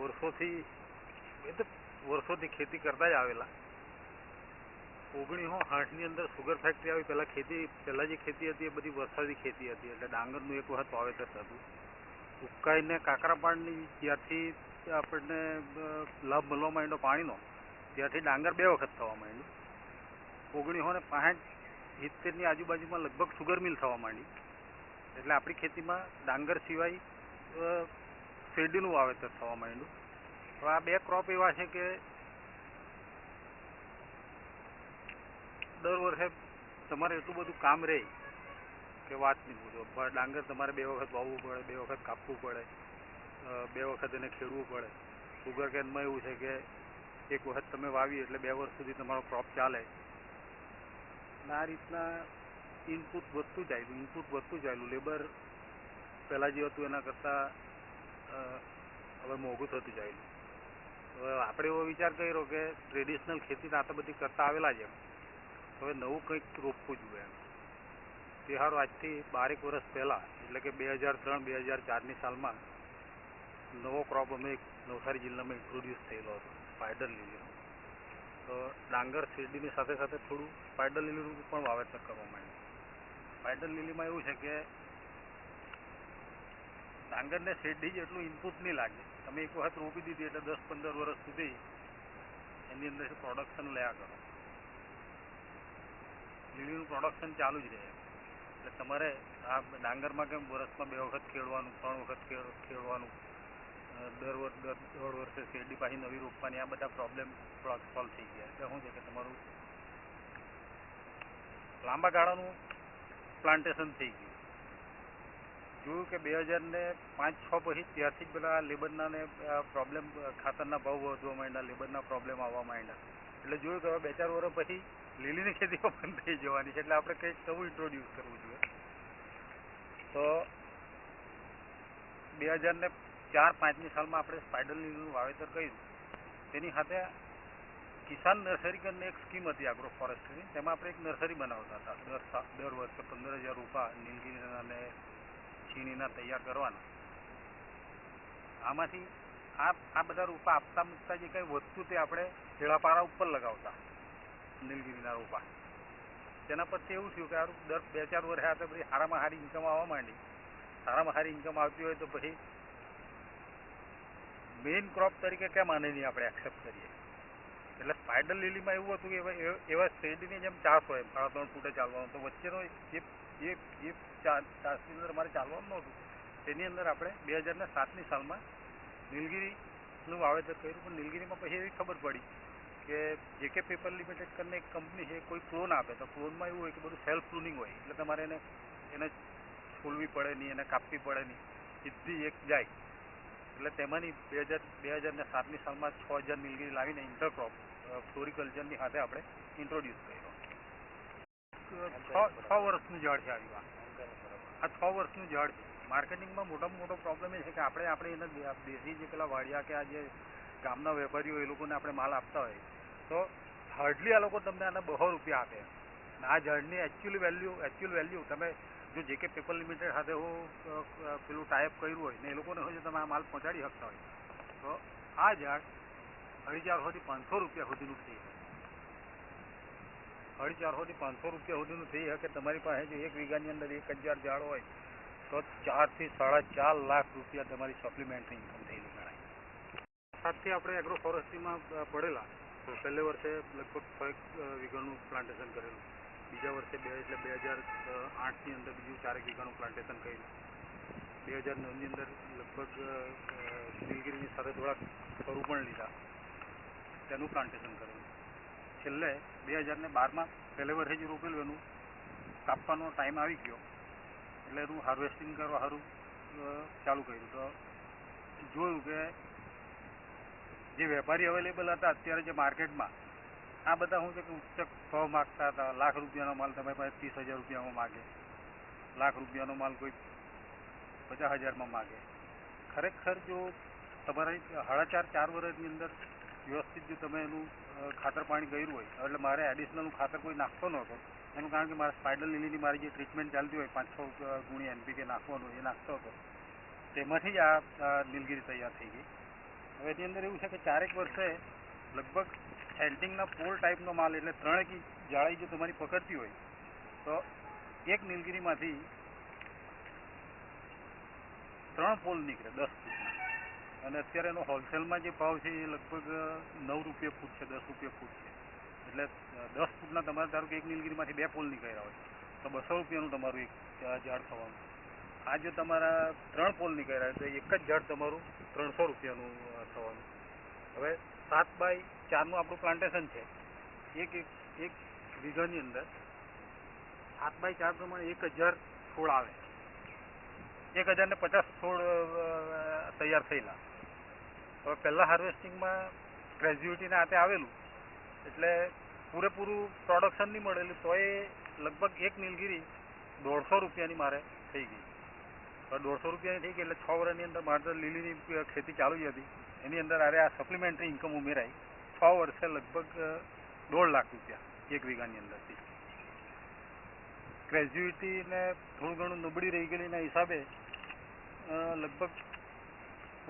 વર્ષોથી એ તો વર્ષોથી ખેતી કરતા જ આવેલા. ઓગણીસો આઠની અંદર સુગર ફેક્ટરી આવી, પહેલાં ખેતી, પહેલાં જે ખેતી હતી એ બધી વરસાદી ખેતી હતી, એટલે ડાંગરનું એક વખત વાવેતર થતું. ઉકાઈને કાકરાપાડની, જ્યાંથી આપણને લાભ મળવા માંડ્યો પાણીનો, ત્યાંથી ડાંગર બે વખત થવા માંડ્યું. ઓગણીસો ને પાંચ, સિત્તેરની આજુબાજુમાં લગભગ સુગર મિલ થવા માંડી. એટલે આપણી ખેતીમાં ડાંગર સિવાય શેરડીનું વાવેતર થવા માંડ્યું. હવે આ બે ક્રોપ એવા છે કે દર વર્ષે તમારે એટલું બધું કામ રહે કે વાત નહીં પૂછો. ડાંગર તમારે બે વખત વાવવું પડે, બે વખત કાપવું પડે બે વખત એને ખેડવું પડે. સુગર કેનમાં એવું છે કે એક વખત તમે વાવી એટલે બે વર્ષ સુધી તમારો ક્રોપ ચાલે. આ રીતના ઇનપુટ વધતું ચાલ્યું ઇનપુટ વધતું ચાલ્યું લેબર પહેલાં જે હતું એના કરતાં હવે મોંઘું થતું હવે આપણે એવો વિચાર કર્યો કે ટ્રેડિશનલ ખેતી આ તો બધી કરતા આવેલા છે હવે નવું કંઈક રોપવું જોઈએ એમ. તે આજથી બારેક વર્ષ પહેલાં, એટલે કે બે હજાર ત્રણ, બે હજાર ચારની સાલમાં નવો ક્રોપ અમે નવસારી જિલ્લામાં ઇન્ટ્રોડ્યુસ થયેલો હતો પાયડર લીલીનો. તો ડાંગર શેરડીની સાથે સાથે થોડું પાયડર લીલીનું પણ વાવેતર કરવામાં આવ્યું. પાયડર લીલીમાં એવું છે કે ડાંગરને શેરડી જેટલું ઇનપુટ નહીં લાગે તમે એક વખત રોપી દીધી એટલે દસ પંદર વર્ષ સુધી એની અંદર પ્રોડક્શન લયા કરો. લીલીનું પ્રોડક્શન ચાલુ જ રહે. એટલે તમારે આ ડાંગરમાં કેમ વર્ષમાં બે વખત ખેડવાનું, ત્રણ વખત ખેડવાનું દર વર્ષ દર દોઢ વર્ષે શેરડી પાછી નવી રોપવાની, આ બધા પ્રોબ્લેમ સોલ્વ થઈ ગયા. એટલે શું છે કે તમારું લાંબા ગાળાનું પ્લાન્ટેશન થઈ ગયું. જોયું કે બે હજાર ને પાંચ, છ પછી ત્યારથી જ પેલા લેબરના ને પ્રોબ્લેમ ખાતરના ભાવ વધવા માંડ્યા, લેબરના પ્રોબ્લેમ આવવા માંડ્યા. એટલે જોયું કે બે ચાર વર્ષ પછી લીલીની ખેતી બંધ થઈ જવાની છે. એટલે આપણે કંઈક નવું ઇન્ટ્રોડ્યુસ કરવું જોઈએ. તો બે હજાર ને ચાર, પાંચની સાલમાં આપણે સ્પાઈડર લીલીનું વાવેતર કર્યું. તેની સાથે કિસાન નર્સરી કરીને એક સ્કીમ હતી આગ્રો ફોરેસ્ટની તેમાં આપણે એક નર્સરી બનાવતા હતા. દર દર વર્ષે પંદર હજાર રૂપિયા નીલગીરી અને છીણીના તૈયાર કરવાના. આમાંથી આ આ બધા રૂપા આપતા મૂકતા જે કંઈ વધતું તે આપણે ઢેળાપારા ઉપર લગાવતા નીલગીરીના રૂપા. તેના પછી એવું થયું કે આ દર બે ચાર વર્ષે આ તો પછી સારામાં સારી ઇન્કમ આવવા માંડી. સારામાં સારી ઇન્કમ આવતી હોય તો પછી મેઇન ક્રોપ તરીકે કેમ આને નહીં આપણે એક્સેપ્ટ કરીએ? એટલે સ્પાઇડર લીલીમાં એવું હતું કે એવા એવા- એવા જેમ ચાસ હોય સાડા ત્રણ ફૂટે ચાલવાનું, તો વચ્ચેનો જે જે જે ચા- ચાસની અંદર મારે ચાલવાનું નહોતું. તેની અંદર આપણે બે હજાર ને સાતની સાલમાં નીલગીરીનું વાવેતર કર્યું, પણ નીલગીરીમાં પછી એવી ખબર પડી કે જે કે પેપર લિમિટેડ કરીને એક કંપની છે કોઈ ક્લોન આપે. તો ક્લોનમાં એવું હોય કે બધું સેલ્ફ પ્રૂનિંગ હોય. એટલે તમારે એને એને છોલવી પડે નહીં, એને કાપવી પડે નહીં. સીધી એક જાય. એટલે તેમાંની બે હજાર બે હજાર ને સાતની સાલમાં છ હજાર નીલગીરી લાવીને ઇન્ટરક્રોપ ફ્લોરિકલ્ચરની સાથે આપણે ઇન્ટ્રોડ્યુસ કર્યો. છ વર્ષનું જળ છે આવ્યું આ છ વર્ષનું ઝાડ છે. માર્કેટિંગમાં મોટામાં મોટો પ્રોબ્લેમ એ છે કે આપણે આપણે એને દેશી જે પેલા વાડિયા કે આ જે ગામના વેપારીઓ એ લોકોને આપણે માલ આપતા હોય, તો હાર્ડલી આ લોકો તમને આના બસો રૂપિયા આપે. અને આ ઝાડની એકચ્યુઅલ વેલ્યુ એકચ્યુઅલ વેલ્યુ તમે જો જે કે પેપર લિમિટેડ સાથે હું પેલું ટાઈપ કર્યું હોય ને એ લોકોને હોય તમે આ માલ પહોંચાડી શકતા હોય. તો આ ઝાડ અઢી ચારસોથી પાંચસો રૂપિયા સુધીનું થઈ અઢી ચારસોથી પાંચસો રૂપિયા સુધીનું થઈ શકે. તમારી પાસે જો એક વીઘાની અંદર એક હજાર ઝાડ હોય, તો ચારથી સાડા ચાર લાખ રૂપિયા તમારી સપ્લિમેન્ટરી ઇન્કમ થયેલી ગણાય. સાતથી આપણે એગ્રો ફોરેસ્ટ્રીમાં પડેલા. પહેલે વર્ષે લગભગ છ વીઘાનું પ્લાન્ટેશન કરેલું. બીજા વર્ષે બે, એટલે બે હજાર આઠની અંદર બીજું ચારેક વીઘાનું પ્લાન્ટેશન કર્યું. બે હજાર નવની અંદર લગભગ નીલગીરીની સાથે થોડાક સ્વરૂપ પણ લીધા. તેનું પ્લાન્ટેશન કરેલું. છેલ્લે બે હજાર ને બારમાં પહેલે વર્ષે જ રોપેલું એનું કાપવાનો ટાઈમ આવી ગયો. એટલે એનું હાર્વેસ્ટિંગ કરવા સારું ચાલુ કર્યું. તો જોયું કે જે વેપારી અવેલેબલ હતા અત્યારે જે માર્કેટમાં આ બધા શું છે કે ઉચ્ચક ભાવ માગતા હતા. લાખ રૂપિયાનો માલ તમે પાસે ત્રીસ હજાર રૂપિયામાં માગે. લાખ રૂપિયાનો માલ કોઈ પચાસ હજારમાં માગે. ખરેખર જો તમારી સાડા ચાર ચાર વર્ષની અંદર વ્યવસ્થિત જો તમે એનું ખાતર પાણી કર્યું હોય, એટલે મારે એડિશનલ ખાતર કોઈ નાખતો નહોતો એનું કારણ કે મારે સ્પાઇડલ લીલીની મારી જે ટ્રીટમેન્ટ ચાલતી હોય પાંચસો ગુણી એનપીકે નાખવાનું એ નાખતો હતો. તેમાંથી જ આ નીલગીરી તૈયાર થઈ ગઈ. હવે એની અંદર એવું છે કે ચારેક વર્ષે લગભગ સેન્ટિંગના પોલ ટાઈપનો માલ, એટલે ત્રણેક જાળી જો તમારી પકડતી હોય, તો એક નીલગીરીમાંથી ત્રણ પોલ નીકળે, દસ અને અત્યારે એનો હોલસેલમાં જે ભાવ છે એ લગભગ નવ રૂપિયા ફૂટ છે, દસ રૂપિયા ફૂટ છે. એટલે દસ ફૂટના તમારે ધારો કે એક નીલગીરીમાંથી બે પોલ નીકળ્યા હોય, તો બસો રૂપિયાનું તમારું એક ઝાડ થવાનું. આ જો તમારા ત્રણ પોલ નીકળ્યા તો એક જ ઝાડ તમારું ત્રણસો રૂપિયાનું થવાનું. હવે સાત બાય ચારનું આપણું પ્લાન્ટેશન છે. એક એક એક વીઘાની અંદર સાત બાય ચાર પ્રમાણે એક હજાર છોડ આવે. એક હજાર ને પચાસ છોડ તૈયાર થયેલા. હવે પહેલાં હાર્વેસ્ટિંગમાં ગ્રેજ્યુએટીને હાથે આવેલું, એટલે પૂરેપૂરું પ્રોડક્શન નહીં મળેલું તો એ લગભગ એક નીલગીરી દોઢસો રૂપિયાની મારે થઈ ગઈ. તો દોઢસો રૂપિયાની થઈ ગઈ એટલે છ વર્ષની અંદર મારે તો લીલીની ખેતી ચાલુ જ હતી. એની અંદર આરે આ સપ્લિમેન્ટરી ઇન્કમ ઉમેરાઈ. છ વર્ષે લગભગ દોઢ લાખ રૂપિયા એક વીઘાની અંદરથી. ગ્રેજ્યુએટીને થોડું ઘણું નબળી રહી ગયેલીના હિસાબે લગભગ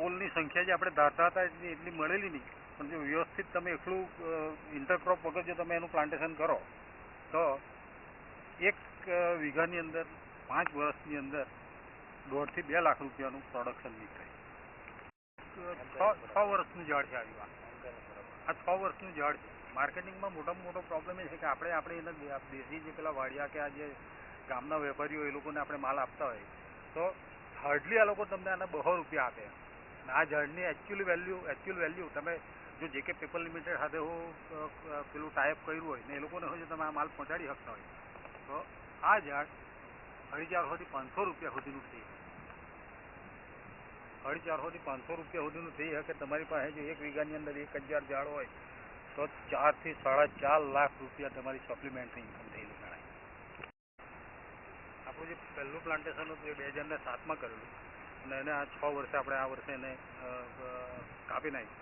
પોલની સંખ્યા જે આપણે ધારતા હતા એટલી મળેલી નહીં. પણ જો વ્યવસ્થિત તમે એકલું ઇન્ટરક્રોપ વગર જો તમે એનું પ્લાન્ટેશન કરો, તો એક વીઘાની અંદર, પાંચ વર્ષની અંદર દોઢથી બે લાખ રૂપિયાનું પ્રોડક્શન નીકળે છ વર્ષનું ઝાડ છે આવી આ છ વર્ષનું ઝાડ છે. માર્કેટિંગમાં મોટામાં મોટો પ્રોબ્લેમ એ છે કે આપણે આપણે એને દેશી જે પેલા વાડિયા કે આ જે ગામના વેપારીઓ એ લોકોને આપણે માલ આપતા હોય, તો હાર્ડલી આ લોકો તમને આના બસો રૂપિયા આપે. આ ઝાડની એકચ્યુઅલી વેલ્યુ એકચ્યુઅલ વેલ્યુ તમે જો જેકે પેપર લિમિટેડ સાથે હું પેલું ટાઈપ કર્યું હોય ને એ લોકોને હોય તમે આ માલ પહોંચાડી શકતા હોય. તો આ ઝાડ અઢી ચારસોથી પાંચસો રૂપિયા સુધીનું થઈ અઢી ચારસોથી પાંચસો રૂપિયા સુધીનું થઈ શકે. તમારી પાસે જો એક વીઘાની અંદર એક હજાર ઝાડ હોય, તો ચારથી સાડા ચાર લાખ રૂપિયા તમારી સપ્લિમેન્ટરી ઇન્કમ થયેલી ગણાય. આપણું જે પહેલું પ્લાન્ટેશન હતું એ બે હજાર ને સાતમાં કરેલું. અને એને આ છ વર્ષે આપણે આ વર્ષે એને કાપી નાખ્યું.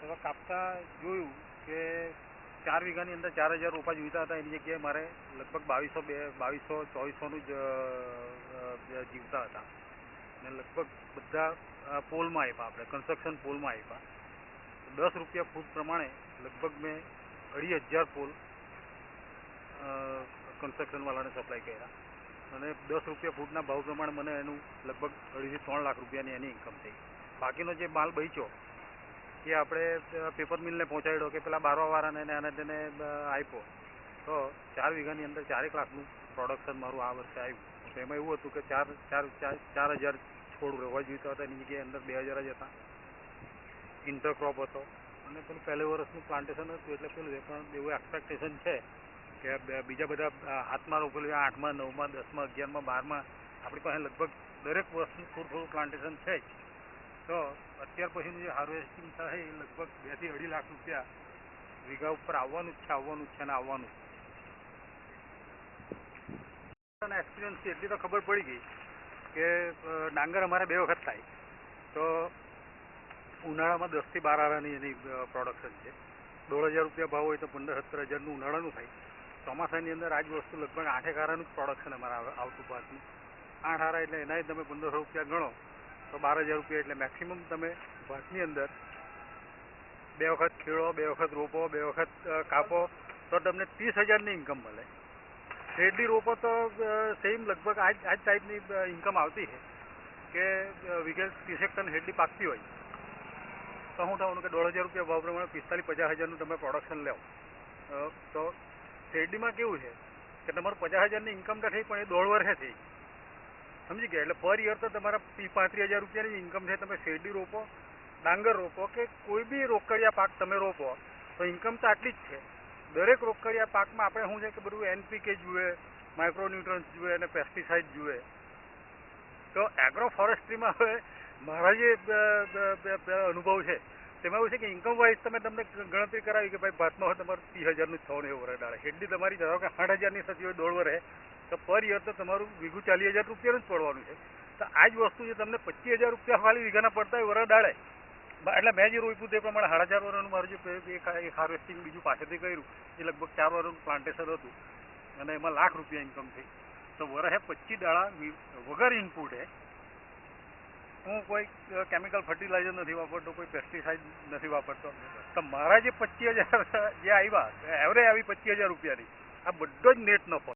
તો કાપતા જોયું કે ચાર વીઘાની અંદર ચાર હજાર રોપા જોઈતા હતા, એની જગ્યાએ મારે લગભગ બાવીસો બે, બાવીસો, ચોવીસોનું જ જીવતા હતા. ને લગભગ બધા પોલમાં આપ્યા આપણે કન્સ્ટ્રક્શન પોલમાં આપ્યા દસ રૂપિયા ફૂટ પ્રમાણે લગભગ મેં અઢી હજાર પોલ કન્સ્ટ્રક્શનવાળાને સપ્લાય કર્યા. અને દસ રૂપિયા ફૂટના ભાવ પ્રમાણે મને એનું લગભગ અઢીથી ત્રણ લાખ રૂપિયાની એની ઇન્કમ થઈ. બાકીનો જે માલ બચ્યો, એ આપણે પેપર મિલને પહોંચાડ્યો કે પેલા બારવાવાળાને એને અને તેને આપ્યો. તો ચાર વીઘાની અંદર ચારેક લાખનું પ્રોડક્શન મારું આ વર્ષે આવ્યું. તો એમાં એવું હતું કે ચાર ચાર ચાર હજાર છોડ રહેવા જોઈતા હતા, એની જગ્યાએ અંદર બે હજાર જ હતા. ઇન્ટરક્રોપ હતો. અને પેલું પહેલે વર્ષનું પ્લાન્ટેશન હતું એટલે પેલું એ પણ એવું એક્સપેક્ટેશન છે. કે બીજા બધા હાથમાં રોપેલું આઠમાં, નવમાં, દસમાં, અગિયારમાં, બારમાં. આપણી પાસે લગભગ દરેક વર્ષનું થોડું થોડું પ્લાન્ટેશન છે જ. તો અત્યાર પછીનું જે હાર્વેસ્ટિંગ થાય, એ લગભગ બેથી અઢી લાખ રૂપિયા વીઘા ઉપર આવવાનું જ છે, આવવાનું જ છે અને આવવાનું છે એક્સપિરિયન્સથી એટલી તો ખબર પડી ગઈ કે ડાંગર અમારે બે વખત થાય. તો ઉનાળામાં દસથી બાર આરાની એની પ્રોડક્શન છે. દોઢ હજાર રૂપિયા ભાવ હોય તો પંદર સત્તર હજારનું ઉનાળાનું થાય. ચોમાસાની અંદર આજ વસ્તુ લગભગ આઠેક હારાનું જ પ્રોડક્શન અમારા આવતું પાકનું. આઠ હારા એટલે એનાય તમે પંદરસો રૂપિયા ગણો, તો બાર હજાર રૂપિયા એટલે મેક્સિમમ તમે ભાતની અંદર બે વખત ખેડો બે વખત રોપો, બે વખત કાપો, તો તમને ત્રીસ હજારની ઇન્કમ મળે. શેરડી રોપો તો સેમ લગભગ આ આ ટાઈપની ઇન્કમ આવતી છે કે વીઘે ત્રીસેક ટન હેરડી પાકતી હોય. તો હું થવાનું કે દોઢ હજાર રૂપિયા ભાવ પ્રમાણે પિસ્તાલીસ પચાસ હજારનું તમે પ્રોડક્શન લેવો તો શેરડીમાં કેવું છે કે તમારું પચાસ હજારની ઇન્કમ તો થઈ, પણ એ દોઢ વર્ષે થઈ. સમજી ગયા? એટલે પર યર તો તમારા ત્રીસ પાંત્રીસ હજાર રૂપિયાની ઇન્કમ છે. તમે શેરડી રોપો, ડાંગર રોપો કે કોઈ બી રોકડિયા પાક તમે રોપો, તો ઇન્કમ તો આટલી જ છે. દરેક રોકડિયા પાકમાં આપણે શું છે કે બધું એનપીકે જુએ માઇક્રોન્યુટ્રન્સ જુએ અને પેસ્ટિસાઇડ જુએ. તો એગ્રો ફોરેસ્ટ્રીમાં હવે મારા જે અનુભવ છે તેમાં એવું છે કે ઇન્કમ વાઇઝ તમે તમને ગણતરી કરાવી કે ભાઈ ભાતમાં તમારું ત્રીસ હજારનું થવાનું એવું વરે ડાળે હેડલી તમારી ધારો કે આઠ હજારની થતી હોય વરે, તો પર યર તો તમારું વીઘું ચાલીસ હજાર રૂપિયાનું જ પડવાનું છે. તો આ જ વસ્તુ જે તમને પચીસ હજાર રૂપિયા ખાલી વીઘાના પડતા હોય વરા ડાળે એટલે મેં જે રોપ્યું તે પ્રમાણે સાડા ચાર વર્ષનું મારું જે હાર્વેસ્ટિંગ બીજું પાસેથી કર્યું, એ લગભગ ચાર વર્ષનું પ્લાન્ટેશન હતું. અને એમાં લાખ રૂપિયા ઇન્કમ થઈ. તો વરસે પચીસ દાડા વગર ઇનપુટે હું કોઈ કેમિકલ ફર્ટિલાઇઝર નથી વાપરતો, કોઈ પેસ્ટિસાઇડ નથી વાપરતો. તો મારા જે પચીસ હજાર જે આવ્યા એવરેજ આવી પચીસ હજાર રૂપિયાની. આ બધો જ નેટ નફો